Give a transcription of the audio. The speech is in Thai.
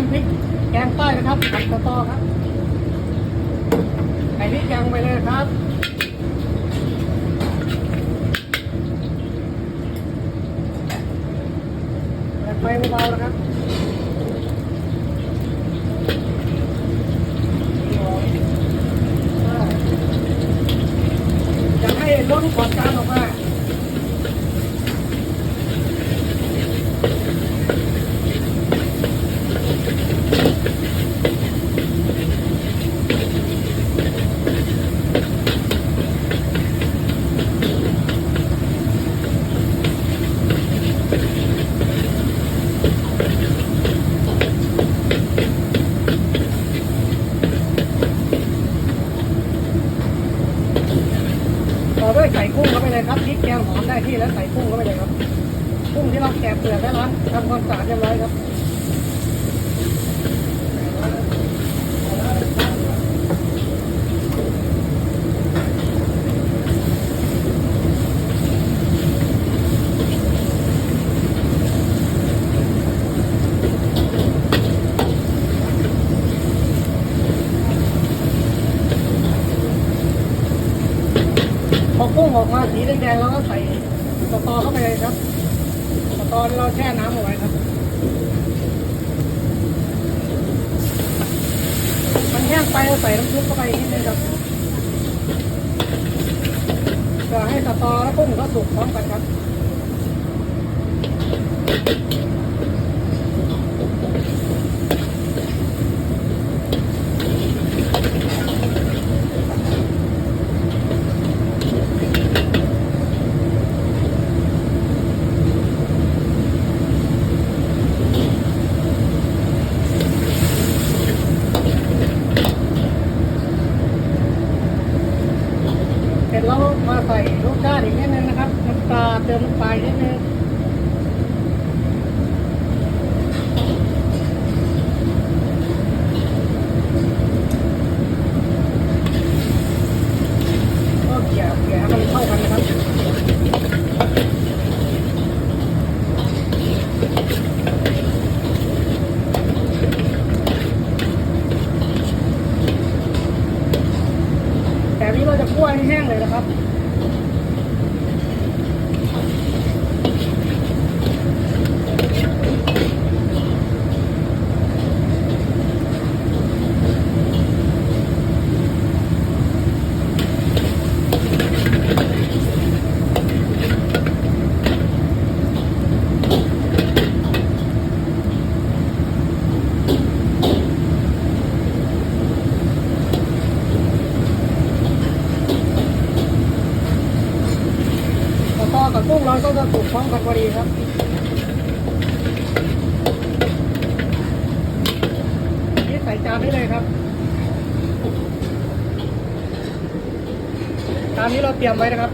ำพริกแกงใต้นะครับผัดสตอครับใส่พริกแกงไปเลยครับเปิดไฟเบาๆนะครับอยากให้ล้นขอดจานออกมา ใส่กุ้งเข้าไปเลยครับพริกแกงหอมได้ที่แล้วใส่กุ้งเข้าไปเลยครับ กุ้งที่เราแกะเปลือกได้แล้วทำความสะอาดเรียบร้อยครับ พุ่งออกมาสีแดงๆแล้วก็ใส่สตอเข้าไปเลยครับสตอเราแช่น้ำเอาไว้ครับ มันแห้งไปเราใส่น้ำซุปเข้าไปนิดนึงครับเพื่อให้สตอและกุ้งเขาสุกพร้อมกันครับ เสร็จแล้วมาใส่ลูกชาติอีกนิดนึงนะครับน้ำตาเติมลงไปนิดนึงก็เกี่ยเกี่ยให้มันเข้ากันนะครับแต่อันนี้เราจะคั่วให้ แห้งเลยนะครับ กับกุ้งเราก็จะสุกพร้อมกันพอดีครับนี่ใส่จานได้เลยครับจานนี้เราเตรียมไว้นะครับ